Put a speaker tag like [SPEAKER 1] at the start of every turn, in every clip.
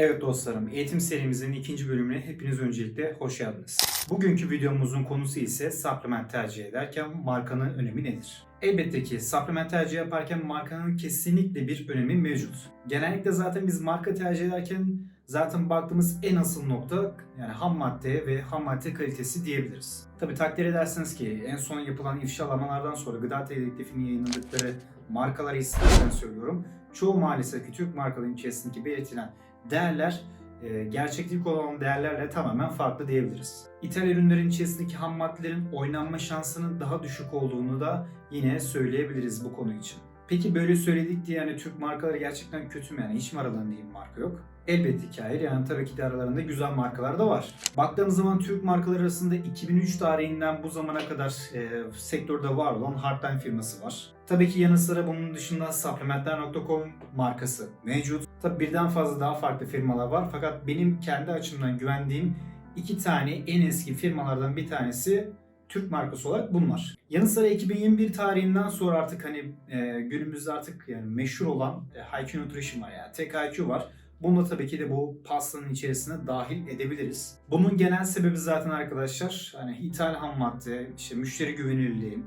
[SPEAKER 1] Evet dostlarım, eğitim serimizin ikinci bölümüne hepiniz öncelikle hoş geldiniz. Bugünkü videomuzun konusu ise supplement tercih ederken markanın önemi nedir? Elbette ki supplement tercih yaparken markanın kesinlikle bir önemi mevcut. Genellikle zaten biz marka tercih ederken zaten baktığımız en asıl nokta yani ham madde ve ham madde kalitesi diyebiliriz. Tabi takdir edersiniz ki en son yapılan ifşalamalardan sonra gıda teklifini yayınladıkları markaları istersen söylüyorum. Çoğu maalesef ki Türk markalarının içerisindeki belirtilen değerler e, gerçeklik olan değerlerle tamamen farklı diyebiliriz. İthal ürünlerin içerisindeki ham maddelerin oynanma şansının daha düşük olduğunu da yine söyleyebiliriz bu konu için. Peki böyle söyledik diye yani Türk markaları gerçekten kötü mü yani hiç mi aralarında iyi bir marka yok? Elbette ki hayır yani tabii ki de aralarında güzel markalar da var. Baktığımız zaman Türk markaları arasında 2003 tarihinden bu zamana kadar e, sektörde var olan Hardline firması var. Tabii ki yanı sıra bunun dışında supplementler.com markası mevcut. Tabii birden fazla daha farklı firmalar var fakat benim kendi açımdan güvendiğim iki tane en eski firmalardan bir tanesi Türk markası olarak bunlar. Yanı sıra 2021 tarihinden sonra artık hani e, günümüzde artık yani meşhur olan e, IQ Nutrition var yani tek IQ var. Bunu da tabii ki de bu pastanın içerisine dahil edebiliriz. Bunun genel sebebi zaten arkadaşlar hani ithal ham madde, işte müşteri güvenilirliği,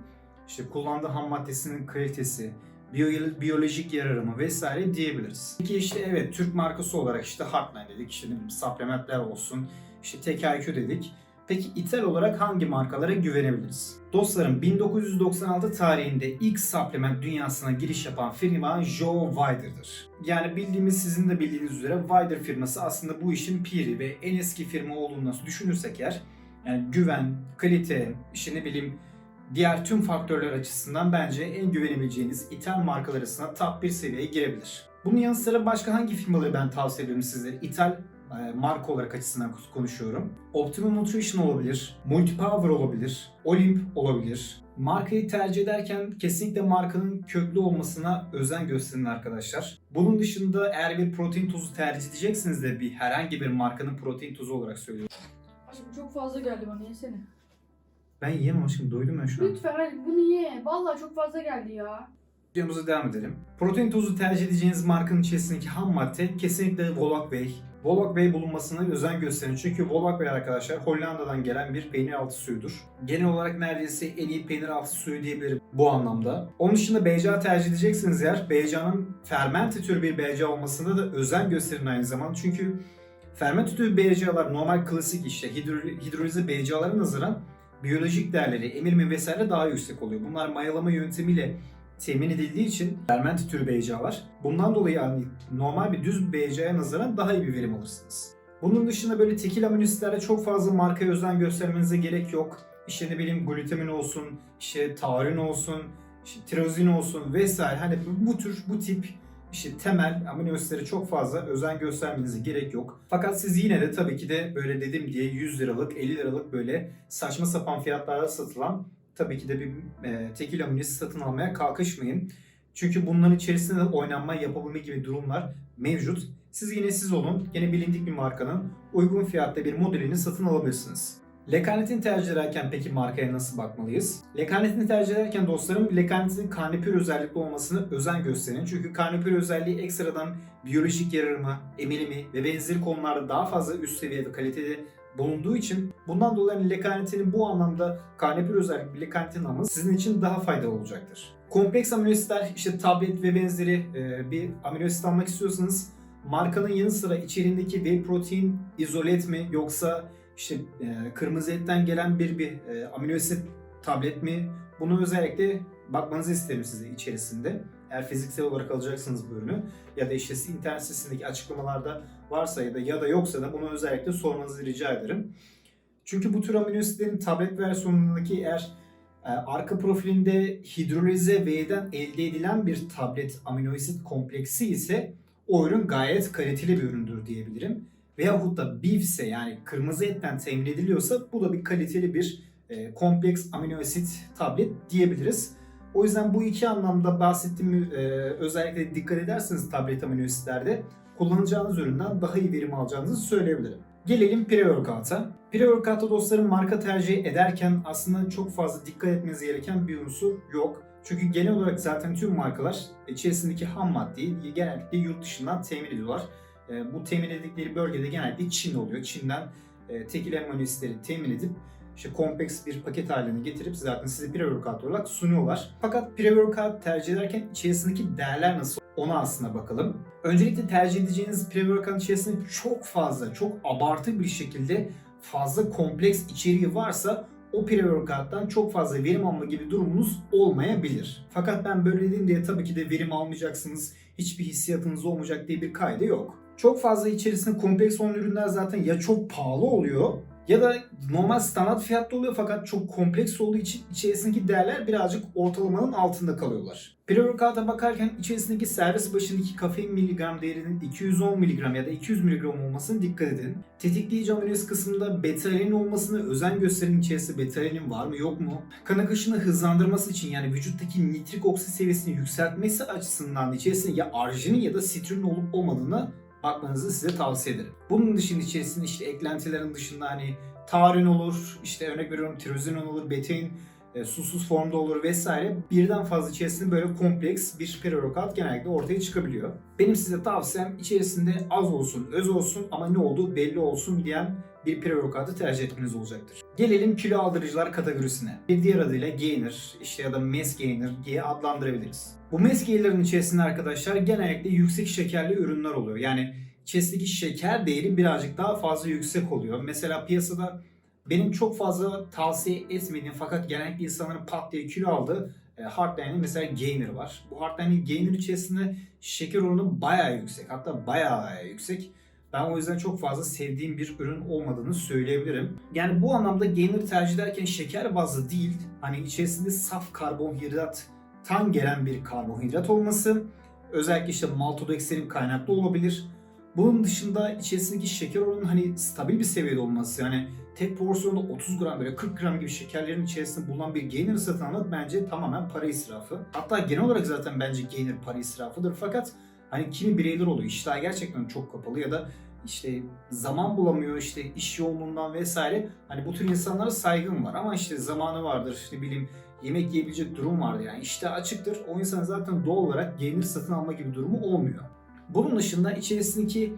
[SPEAKER 1] işte kullandığı ham maddesinin kalitesi, biyolojik yararımı vesaire diyebiliriz. Peki işte evet Türk markası olarak işte Heartline dedik, işte ne bileyim, supplementler olsun, işte tek IQ dedik. Peki ithal olarak hangi markalara güvenebiliriz? Dostlarım 1996 tarihinde ilk supplement dünyasına giriş yapan firma Joe Weider'dır. Yani bildiğimiz sizin de bildiğiniz üzere Weider firması aslında bu işin piri ve en eski firma olduğunu düşünürsek eğer yani güven, kalite, işte ne bileyim diğer tüm faktörler açısından bence en güvenebileceğiniz ithal markalar arasında top bir seviyeye girebilir. Bunun yanı sıra başka hangi firmaları ben tavsiye ederim sizlere? İthal e, marka olarak açısından konuşuyorum. Optimum Nutrition olabilir, Multipower olabilir, Olymp olabilir. Markayı tercih ederken kesinlikle markanın köklü olmasına özen gösterin arkadaşlar. Bunun dışında eğer bir protein tozu tercih edeceksiniz de bir herhangi bir markanın protein tozu olarak söylüyorum.
[SPEAKER 2] Aşkım çok fazla geldi bana yesene.
[SPEAKER 1] Ben yiyemem aşkım doydum ben şu an.
[SPEAKER 2] Lütfen hadi bunu ye. Vallahi çok fazla geldi ya.
[SPEAKER 1] Videomuza devam edelim. Protein tozu tercih edeceğiniz markanın içerisindeki ham madde kesinlikle. Volak Whey bulunmasına özen gösterin. Çünkü Volak Whey arkadaşlar Hollanda'dan gelen bir peynir altı suyudur. Genel olarak neredeyse en iyi peynir altı suyu diyebilirim bu anlamda. Onun dışında BCA tercih edeceksiniz eğer BCA'nın fermente türü bir BCA olmasına da özen gösterin aynı zamanda. Çünkü fermente türü BCA'lar normal klasik işte hidro- hidrolize BCA'lara nazaran biyolojik değerleri, emilme vesaire daha yüksek oluyor. Bunlar mayalama yöntemiyle temin edildiği için fermente türü BCA'lar. Bundan dolayı yani normal bir düz BCA'ya nazaran daha iyi bir verim alırsınız. Bunun dışında böyle tekil aminoasitlerde çok fazla markaya özen göstermenize gerek yok. İşte ne bileyim glutamin olsun, işte taurin olsun, işte tirozin olsun vesaire. Hani bu tür, bu tip işte temel amino çok fazla özen göstermenize gerek yok. Fakat siz yine de tabii ki de böyle dedim diye 100 liralık, 50 liralık böyle saçma sapan fiyatlarda satılan tabii ki de bir e, tekil amino satın almaya kalkışmayın. Çünkü bunların içerisinde de oynanma yapabilme gibi durumlar mevcut. Siz yine siz olun, yine bilindik bir markanın uygun fiyatta bir modelini satın alabilirsiniz. Lekanetin tercih ederken peki markaya nasıl bakmalıyız? Lekanetini tercih ederken dostlarım lekanetin karnipür özellikli olmasını özen gösterin. Çünkü karnipür özelliği ekstradan biyolojik yararımı, emilimi ve benzeri konularda daha fazla üst seviye ve kalitede bulunduğu için bundan dolayı hani lekanetinin bu anlamda karnipür özellikli lekanetin alması sizin için daha faydalı olacaktır. Kompleks amino asitler işte tablet ve benzeri e, bir amino asit almak istiyorsanız markanın yanı sıra içeriğindeki whey protein izolet mi yoksa işte e, kırmızı etten gelen bir bir e, amino asit tablet mi bunu özellikle bakmanızı isterim size içerisinde. Eğer fiziksel olarak alacaksınız bu ürünü ya da işte internet sitesindeki açıklamalarda varsa ya da ya da yoksa da bunu özellikle sormanızı rica ederim. Çünkü bu tür amino asitlerin tablet versiyonundaki eğer e, arka profilinde hidrolize V'den elde edilen bir tablet amino asit kompleksi ise o ürün gayet kaliteli bir üründür diyebilirim. Veyahut da beef ise yani kırmızı etten temin ediliyorsa bu da bir kaliteli bir e, kompleks amino asit tablet diyebiliriz. O yüzden bu iki anlamda bahsettiğim e, özellikle dikkat ederseniz tablet amino asitlerde kullanacağınız üründen daha iyi verim alacağınızı söyleyebilirim. Gelelim pre-workout'a. Pre-workout'ta dostlarım marka tercih ederken aslında çok fazla dikkat etmeniz gereken bir unsur yok. Çünkü genel olarak zaten tüm markalar içerisindeki ham maddeyi genellikle yurt dışından temin ediyorlar. E, bu temin edildikleri bölgede genellikle Çin oluyor. Çin'den e, tekil amino asitleri temin edip işte kompleks bir paket haline getirip zaten size pre-workout olarak sunuyorlar. Fakat pre-workout tercih ederken içerisindeki değerler nasıl ona aslında bakalım. Öncelikle tercih edeceğiniz pre-workout içerisinde çok fazla, çok abartı bir şekilde fazla kompleks içeriği varsa o pre-workout'tan çok fazla verim alma gibi durumunuz olmayabilir. Fakat ben böyle dedim diye tabii ki de verim almayacaksınız, hiçbir hissiyatınız olmayacak diye bir kaydı yok. Çok fazla içerisinde kompleks olan ürünler zaten ya çok pahalı oluyor ya da normal standart fiyatta oluyor fakat çok kompleks olduğu için içerisindeki değerler birazcık ortalamanın altında kalıyorlar. Pre-workout'a bakarken içerisindeki servis başındaki kafein miligram değerinin 210 miligram ya da 200 miligram olmasına dikkat edin. Tetikleyici amino asit kısmında beta-alanin olmasına özen gösterin içerisinde beta-alanin var mı yok mu? Kan akışını hızlandırması için yani vücuttaki nitrik oksit seviyesini yükseltmesi açısından içerisinde ya arginin ya da sitrunin olup olmadığını bakmanızı size tavsiye ederim. Bunun dışında içerisinde işte eklentilerin dışında hani tarin olur, işte örnek veriyorum tirozinon olur, betein e, susuz formda olur vesaire. Birden fazla içerisinde böyle kompleks bir pre-workout genellikle ortaya çıkabiliyor. Benim size tavsiyem içerisinde az olsun, öz olsun ama ne olduğu belli olsun diyen bir pre-workout'ı tercih etmeniz olacaktır. Gelelim kilo aldırıcılar kategorisine. Bir diğer adıyla gainer işte ya da mass gainer diye adlandırabiliriz. Bu mass gainer'ın içerisinde arkadaşlar genellikle yüksek şekerli ürünler oluyor. Yani içerisindeki şeker değeri birazcık daha fazla yüksek oluyor. Mesela piyasada benim çok fazla tavsiye etmediğim fakat genellikle insanların pat diye kilo aldığı e, Heartline'in mesela Gainer var. Bu Heartline'in Gainer içerisinde şeker oranı bayağı yüksek. Hatta bayağı, bayağı yüksek. Ben o yüzden çok fazla sevdiğim bir ürün olmadığını söyleyebilirim. Yani bu anlamda Gainer tercih ederken şeker bazlı değil, hani içerisinde saf karbonhidrattan gelen bir karbonhidrat olması, özellikle işte maltodextrin kaynaklı olabilir. Bunun dışında içerisindeki şeker oranının hani stabil bir seviyede olması yani tek porsiyonda 30 gram böyle 40 gram gibi şekerlerin içerisinde bulunan bir gainer satın almak bence tamamen para israfı. Hatta genel olarak zaten bence gainer para israfıdır fakat hani kimi bireyler oluyor iştahı gerçekten çok kapalı ya da işte zaman bulamıyor işte iş yoğunluğundan vesaire. Hani bu tür insanlara saygım var ama işte zamanı vardır ne bileyim yemek yiyebilecek durum vardır yani işte açıktır. O insan zaten doğal olarak gainer satın alma gibi durumu olmuyor. Bunun dışında içerisindeki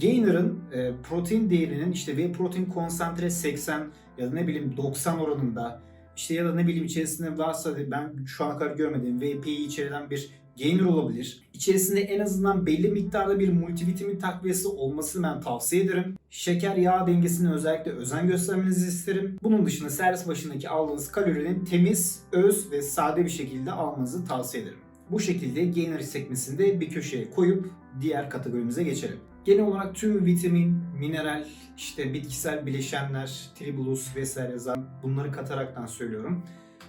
[SPEAKER 1] Gainer'ın e, protein değerinin işte whey protein konsantre 80 ya da ne bileyim 90 oranında işte ya da ne bileyim içerisinde varsa ben şu ana kadar görmediğim VP'yi içeren bir gainer olabilir. İçerisinde en azından belli miktarda bir multivitamin takviyesi olmasını ben tavsiye ederim. Şeker yağ dengesine özellikle özen göstermenizi isterim. Bunun dışında servis başındaki aldığınız kalorinin temiz, öz ve sade bir şekilde almanızı tavsiye ederim. Bu şekilde gainer sekmesinde bir köşeye koyup diğer kategorimize geçelim. Genel olarak tüm vitamin, mineral, işte bitkisel bileşenler, tribulus vesaire bunları kataraktan söylüyorum.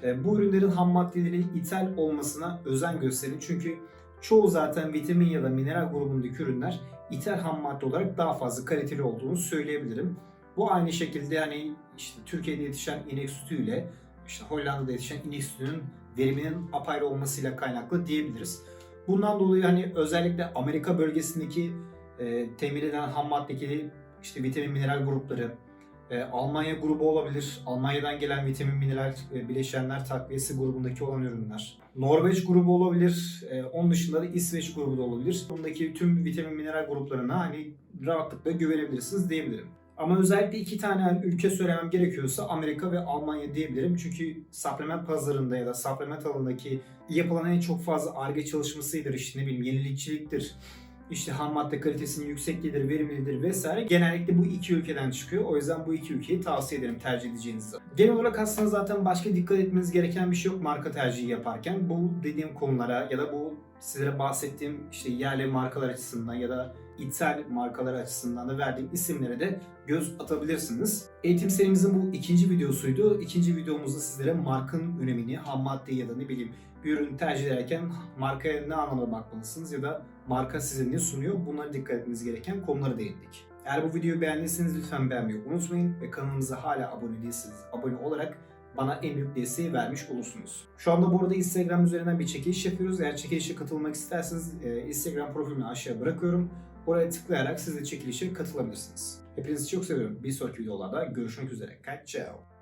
[SPEAKER 1] E, Bu ürünlerin ham maddeleri ithal olmasına özen gösterin. Çünkü çoğu zaten vitamin ya da mineral grubundaki ürünler ithal ham madde olarak daha fazla kaliteli olduğunu söyleyebilirim. Bu aynı şekilde hani işte Türkiye'de yetişen inek sütüyle işte Hollanda'da yetişen inek sütünün veriminin apayrı olmasıyla kaynaklı diyebiliriz. Bundan dolayı hani özellikle Amerika bölgesindeki e, temin edilen ham maddeki işte vitamin mineral grupları, e, Almanya grubu olabilir. Almanya'dan gelen vitamin mineral e, bileşenler takviyesi grubundaki olan ürünler. Norveç grubu olabilir. E, onun dışında da İsveç grubu da olabilir. Bundaki tüm vitamin mineral gruplarına hani rahatlıkla güvenebilirsiniz diyebilirim. Ama özellikle iki tane hani ülke söylemem gerekiyorsa Amerika ve Almanya diyebilirim. Çünkü supplement pazarında ya da supplement alanındaki yapılan en çok fazla ARGE çalışmasıdır işte ne bileyim yenilikçiliktir. İşte ham madde kalitesinin yüksekliğidir, verimlidir vesaire. Genellikle bu iki ülkeden çıkıyor. O yüzden bu iki ülkeyi tavsiye ederim tercih edeceğiniz zaman. Genel olarak aslında zaten başka dikkat etmeniz gereken bir şey yok marka tercihi yaparken. Bu dediğim konulara ya da bu sizlere bahsettiğim işte yerli markalar açısından ya da ithal markalar açısından da verdiğim isimlere de göz atabilirsiniz. Eğitim serimizin bu ikinci videosuydu. İkinci videomuzda sizlere markanın önemini, ham madde ya da ne bileyim bir ürün tercih ederken markaya ne anlamda bakmalısınız ya da marka size ne sunuyor bunlara dikkat etmeniz gereken konuları değindik. Eğer bu videoyu beğendiyseniz lütfen beğenmeyi unutmayın ve kanalımıza hala abone değilseniz abone olarak bana en büyük desteği vermiş olursunuz. Şu anda bu arada Instagram üzerinden bir çekiliş yapıyoruz. Eğer çekilişe katılmak isterseniz e, Instagram profilimi aşağıya bırakıyorum. Oraya tıklayarak siz de çekilişe katılabilirsiniz. Hepinizi çok seviyorum. Bir sonraki videolarda görüşmek üzere. Ciao.